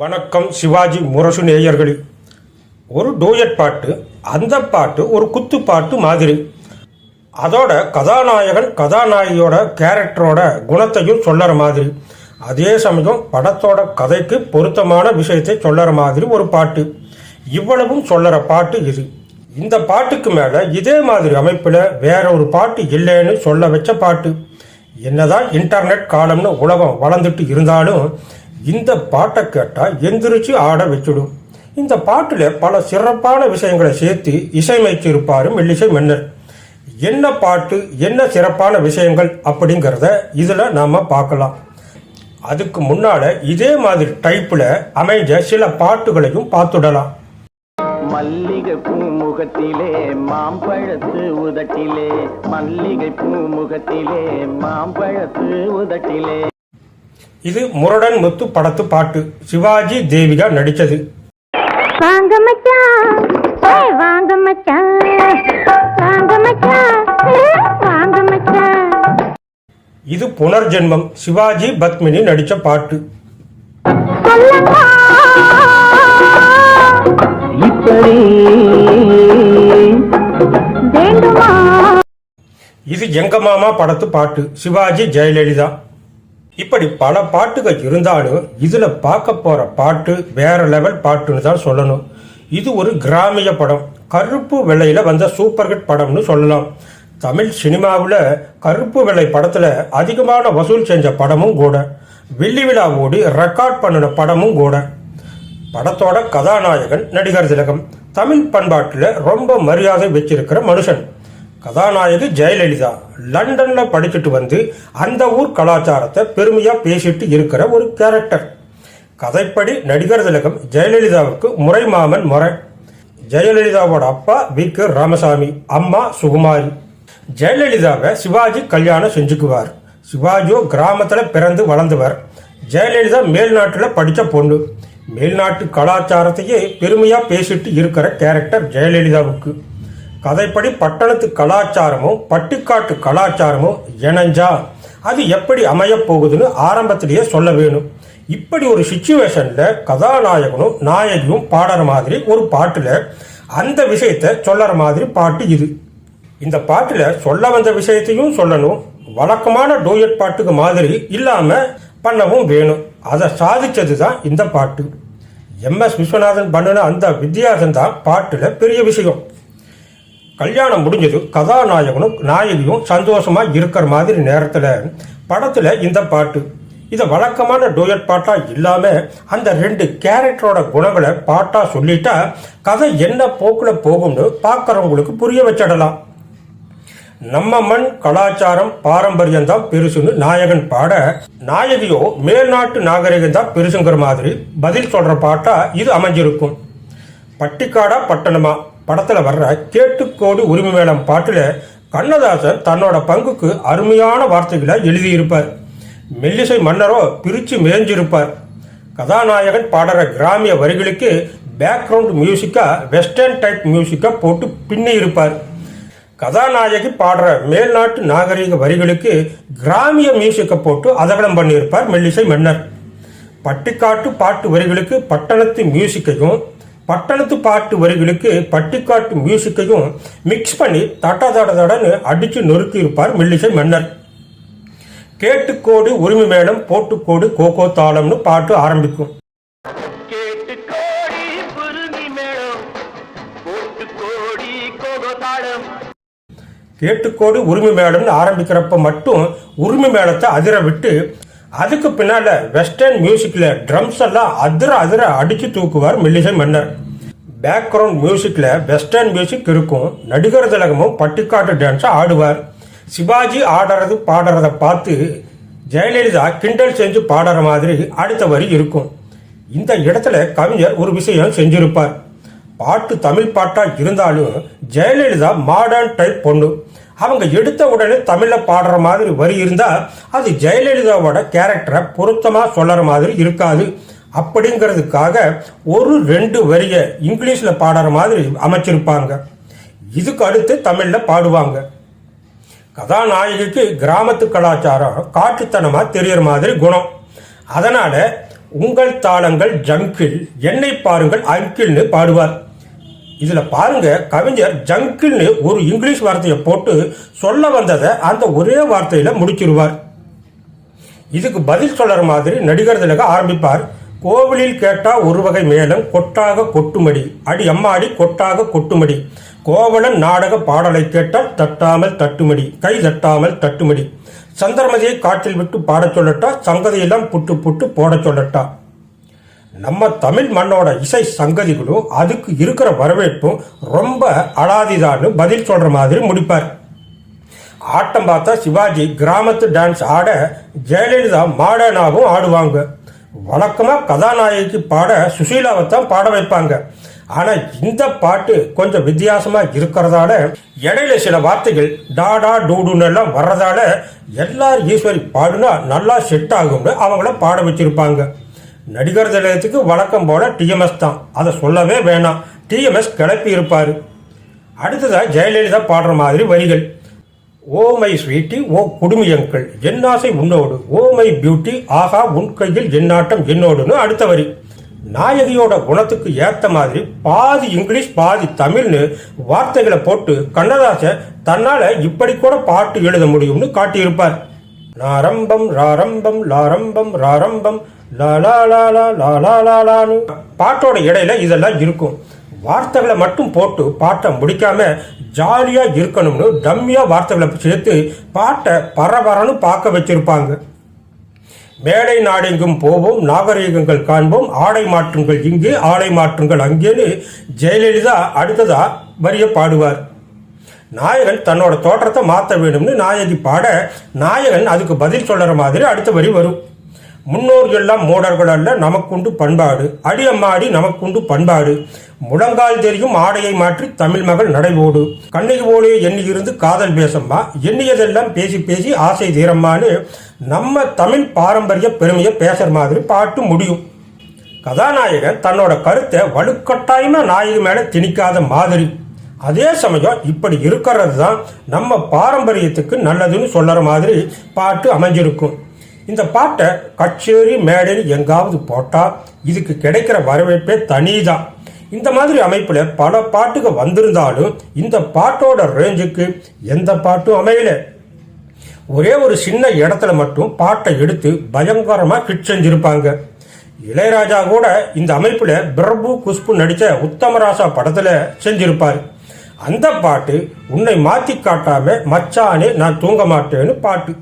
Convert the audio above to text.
வணக்கம் சிவாஜி முரசு நேயர்களே. ஒரு டூயட் பாட்டு அந்த பாட்டு ஒரு குத்து பாட்டு மாதிரி. அதோட கதாநாயகன் கதாநாயகியோட கேரக்டரோட குணத்தையும் சொல்லற மாதிரி. அதே சமயம் படத்தோட கதைக்கு பொருத்தமான விஷயத்தை சொல்லற மாதிரி ஒரு பாட்டு. இவ்வளவும் சொல்லற பாட்டு இது. இந்த பாட்டுக்கு மேல இதே மாதிரி அமைப்புல வேற ஒரு பாட்டு இல்லைன்னு சொல்ல வச்ச பாட்டு. என்னதான் இன்டர்நெட் காலம்னு உலகம் வளர்ந்துட்டு இருந்தாலும் இந்த பாட்டை கேட்டால் எந்திரிச்சு ஆட வச்சுடும். இந்த பாட்டில் பல சிறப்பான விஷயங்களை சேர்த்து இசையமைச்சிருப்பார் மெல்லிசை மன்னர். என்ன பாட்டு என்ன சிறப்பான விஷயங்கள் அப்படிங்கிறத இதில் நாம் பார்க்கலாம். அதுக்கு முன்னால இதே மாதிரி டைப்பில் அமைஞ்ச சில பாட்டுகளையும் பார்த்துடலாம். மல்லிகை பூ முகத்திலே மாம்பழத்து உதட்டிலே மல்லிகை பூ முகத்திலே மாம்பழத்து உதட்டிலே. இது முரடன் முத்து படத்து பாட்டு. சிவாஜி தேவிகா நடித்தது வாங்க மச்சான் வாங்க மச்சான் வாங்க மச்சான் ஏய் வாங்க மச்சான் இது புனர்ஜென்மம். சிவாஜி பத்மினி நடித்த பாட்டு. இது எங்க மாமா படத்து பாட்டு. சிவாஜி ஜெயலலிதா. இப்படி பல பாட்டுகள் இருந்தாலும் இதில் பார்க்க போகிற பாட்டு வேற லெவல் பாட்டுன்னு தான் சொல்லணும். இது ஒரு கிராமிய படம். கருப்பு வெள்ளையில் வந்த சூப்பர் ஹிட் படம்னு சொல்லலாம். தமிழ் சினிமாவில் கருப்பு வெள்ளை படத்தில் அதிகமான வசூல் செஞ்ச படமும் கூட. வெள்ளி விழா ஓடி ரெக்கார்ட் பண்ணின படமும் கூட. படத்தோட கதாநாயகன் நடிகர் திலகம். தமிழ் பண்பாட்டில் ரொம்ப மரியாதை வச்சிருக்கிற மனுஷன். கதாநாயகி ஜெயலலிதா லண்டன்ல படிச்சுட்டு வந்து அந்த ஊர் கலாச்சாரத்தை பெருமையா பேசிட்டு இருக்கிற ஒரு கேரக்டர் கதைப்படி நடிகர் திலகம் ஜெயலலிதாவுக்கு முறை மாமன் முறை. ஜெயலலிதாவோட அப்பா வி. கே. ராமசாமி அம்மா சுகுமாரி. ஜெயலலிதாவை சிவாஜி கல்யாணம் செஞ்சுக்குவார். சிவாஜியோ கிராமத்துல பிறந்து வளர்ந்தவர். ஜெயலலிதா மேல்நாட்டுல படிச்ச பொண்ணு. மேல்நாட்டு கலாச்சாரத்தையே பெருமையா பேசிட்டு இருக்கிற கேரக்டர் ஜெயலலிதாவுக்கு. கதைப்படி பட்டணத்து கலாச்சாரமும் பட்டிக்காட்டு கலாச்சாரமும் இணைஞ்சா அது எப்படி அமையப் போகுதுன்னு ஆரம்பத்திலேயே சொல்ல வேணும். இப்படி ஒரு சுச்சுவேஷனில் கதாநாயகனும் நாயகியும் பாடுற மாதிரி ஒரு பாட்டில் அந்த விஷயத்தை சொல்லற மாதிரி பாட்டு இது. இந்த பாட்டில் சொல்ல வந்த விஷயத்தையும் சொல்லணும். வழக்கமான டூயட் பாட்டுக்கு மாதிரி இல்லாமல் பண்ணவும் வேணும். அதை சாதிச்சது தான் இந்த பாட்டு. எம் எஸ் விஸ்வநாதன் பண்ணின அந்த வித்தியாசம் தான் பாட்டில் பெரிய விஷயம். கல்யாணம் முடிஞ்சது கதாநாயகனும் நாயகியும் சந்தோஷமாக இருக்கிற மாதிரி நேரத்தில் படத்தில் இந்த பாட்டு. இதை வழக்கமான டூயட் பாட்டாக இல்லாமல் அந்த ரெண்டு கேரக்டரோட குணங்களை பாட்டாக சொல்லிட்டா கதை என்ன போக்கில் போகும்னு பார்க்குறவங்களுக்கு புரிய வச்சிடலாம். நம்ம மண் கலாச்சாரம் பாரம்பரியம் தான் பெருசுன்னு நாயகன் பாட நாயகியோ மேல்நாட்டு நாகரிகம் தான் பெருசுங்கிற மாதிரி பதில் சொல்கிற பாட்டாக இது அமைஞ்சிருக்கும். பட்டிக்காடா பட்டணமா? படத்துல வர்ற கேட்டுக்கோடு உரிமை மேளம் பாட்டுல கண்ணதாசன் தன்னோட பங்குக்கு அருமையான வார்த்தைகளை எழுதியிருப்பார். மெல்லிசை மன்னரோ பிரிச்சு மேய்ஞ்சிருப்பார். கதாநாயகன் பாடுற கிராமிய வரிகளுக்கு பேக்ரவுண்ட் மியூசிக்கா வெஸ்டர்ன் டைப் மியூசிக்கா போட்டு பின்னி இருப்பார். கதாநாயகி பாடுற மேல்நாட்டு நாகரிக வரிகளுக்கு கிராமிய மியூசிக்கை போட்டு அதகலம் பண்ணியிருப்பார் மெல்லிசை மன்னர். பட்டிக்காட்டு பாட்டு வரிகளுக்கு பட்டணத்து மியூசிக்கையும் பட்டணத்து பாட்டு வரிகளுக்கு பட்டிக்காட்டு மியூசிக்கையும் மிக்ஸ் பண்ணி தட்ட தட தடன்னு அடிச்சு நொறுக்கி இருப்பார் மெல்லிசை மன்னர். கேட்டுக்கோடு உரிமை மேளம் போட்டுக்கோடு கோகோ தாளம்னு பாட்டு ஆரம்பிக்கும். கேட்டுக்கோடு உரிமை மேளம்னு ஆரம்பிக்கிறப்ப மட்டும் உரிமை மேளத்தை அதிர விட்டு அதுக்கு பின்னால வெஸ்டர்ன் மியூசிக்ல ட்ரம்ஸ் எல்லாம் அதிர அதிர அடிச்சு தூக்குவார் மெல்லிசை மன்னர். பேக்ரவுண்ட் மியூசிக்கில் வெஸ்டர்ன் மியூசிக் இருக்கும். நடிகர் திலகமும் பட்டிக்காட்டு டான்ஸை ஆடுவார். சிவாஜி ஆடுறது பாடுறத பார்த்து ஜெயலலிதா கிண்டல் செஞ்சு பாடுற மாதிரி அடுத்த வரி இருக்கும். இந்த இடத்துல கவிஞர் ஒரு விஷயம் செஞ்சிருப்பார். பாட்டு தமிழ் பாட்டாக இருந்தாலும் ஜெயலலிதா மாடர்ன் டைப் பொண்ணு. அவங்க எடுத்த உடனே தமிழில் பாடுற மாதிரி வரி இருந்தால் அது ஜெயலலிதாவோட கேரக்டரை பொருத்தமாக சொல்லற மாதிரி இருக்காது. அப்படிங்கிறதுக்காக ஒரு ரெண்டு வரியை இங்கிலீஷில் பாடுற மாதிரி அமைச்சிருப்பாங்க. இதுக்கு அடுத்து தமிழில் பாடுவாங்க. கதாநாயகிக்கு கிராமத்து கலாச்சாரம் காட்டுத்தனமாக தெரியற மாதிரி குணம். அதனால் உங்கள் தாளங்கள் ஜங்கிள் என்னை பாருங்கள் அங்கிள்னு பாடுவார். இதில் பாருங்க கவிஞர் ஜங்கிள்னு ஒரு இங்கிலீஷ் வார்த்தையை போட்டு சொல்ல வந்ததை அந்த ஒரே வார்த்தையில் முடிச்சிருவார். இதுக்கு பதில் சொல்கிற மாதிரி நடிகர் திலக ஆரம்பிப்பார். கோவிலில் கேட்டா ஒரு வகை மேளம் கொட்டாக கொட்டுமடி. அடி அம்மாடி கொட்டாக கொட்டுமடி. கோவலன் நாடக பாடலை கேட்டால் தட்டாமல் தட்டுமடி கை தட்டாமல் தட்டுமடி. சந்திரமதியை காற்றில் விட்டு பாடச் சொல்லட்டா சங்கதியெல்லாம் புட்டு புட்டு போடச் சொல்லட்டா. நம்ம தமிழ் மண்ணோட இசை சங்கதிகளும் அதுக்கு இருக்கிற வரவேற்பும் ரொம்ப அழாதிதான்னு பதில் சொல்ற மாதிரி முடிப்பார். ஆட்டம் பார்த்தா சிவாஜி கிராமத்து டான்ஸ் ஆட ஜெயலலிதா மாடனாகவும் ஆடுவாங்க. வழக்கமாக கதாநாயகிக்கு பாட சுசீலாவை தான் பாட வைப்பாங்க. ஆனால் இந்த பாட்டு கொஞ்சம் வித்தியாசமாக இருக்கிறதால இடையில சில வார்த்தைகள் டாடா டூடுன்னு எல்லாம் வர்றதால எல்லாரும் ஈஸ்வரி பாடுனா நல்லா செட் ஆகும்னு அவங்கள பாட வச்சுருப்பாங்க. நடிகர் நிலையத்துக்கு வழக்கம் போல டிஎம்எஸ் தான். அதை சொல்லவே வேணாம். டிஎம்எஸ் கிளப்பி இருப்பார். அடுத்ததாக ஜெயலலிதா பாடுற மாதிரி வரிகள். ஓ மை ஸ்வீட்டி ஓ குடுமியங்கள் என்னாசை உன்னோடு ஓ மை பியூட்டி ஆகா உன் கையில் என்னாட்டம் என்னோடுன்னு அடுத்த வரி. நாயகியோட குணத்துக்கு ஏற்ற மாதிரி பாதி இங்கிலீஷ் பாதி தமிழ்னு வார்த்தைகளை போட்டு கண்ணதாசன் தன்னால் இப்படி கூட பாட்டு எழுத முடியும்னு காட்டியிருப்பார். நாரம்பம் ராரம்பம் லாரம்பம் ராரம்பம் லாலா லாலா லாலா லாலானு பாட்டோட இடையில இதெல்லாம் இருக்கும். வார்த்தைகளை மட்டும் போட்டு பாட்டை முடிக்காம ஜாலியா இருக்கணும்னு டம்மியா வார்த்தைகளை சேர்த்து பாட்டை பரபரன்னு பார்க்க வச்சிருப்பாங்க. மேடை நாடெங்கும் போவோம் நாகரீகங்கள் காண்போம் ஆடை மாற்றுங்கள் இங்கே ஆடை மாற்றுங்கள் அங்கேன்னு ஜெயலலிதா அடுத்ததா வரிய பாடுவார். நாயகன் தன்னோட தோற்றத்தை மாற்ற வேணும்னு நாயகி பாட நாயகன் அதுக்கு பதில் சொல்ற மாதிரி அடுத்த வரி வரும். முன்னோர் எல்லாம் மூடர்கள் அல்ல நமக்குண்டு பண்பாடு. அடி அம்மாடி நமக்குண்டு பண்பாடு. முழங்கால் தெரியும் ஆடையை மாற்றி தமிழ் மகள் நடைபோடு கண்ணகி போலே எண்ணி இருந்து காதல் பேசம்மா. எண்ணியதெல்லாம் பேசி பேசி ஆசை தீரம்மான்னு நம்ம தமிழ் பாரம்பரிய பெருமையை பேசுற மாதிரி பாட்டு முடியும். கதாநாயகன் தன்னோட கருத்தை வலுக்கட்டாயமா நாயகி மேல திணிக்காத மாதிரி. அதே சமயம் இப்படி இருக்கிறது தான் நம்ம பாரம்பரியத்துக்கு நல்லதுன்னு சொல்லற மாதிரி பாட்டு அமைஞ்சிருக்கும். இந்த பாட்டை கச்சேரி மேடைன்னு எங்காவது போட்டால் இதுக்கு கிடைக்கிற வரவேற்பே தனிதான். இந்த மாதிரி அமைப்பில் பல பாட்டுக வந்திருந்தாலும் இந்த பாட்டோட ரேஞ்சுக்கு எந்த பாட்டும் அமையல. ஒரே ஒரு சின்ன இடத்துல மட்டும் பாட்டை எடுத்து பயங்கரமாக ஹிட் செஞ்சிருப்பாங்க. இளையராஜா கூட இந்த அமைப்பில் பிரபு குஷ்பு நடித்த உத்தமராசா படத்தில் செஞ்சிருப்பார். அந்த பாட்டு உன்னை மாற்றி காட்டாமல் மச்சானே நான் தூங்க மாட்டேன்னு பாட்டு.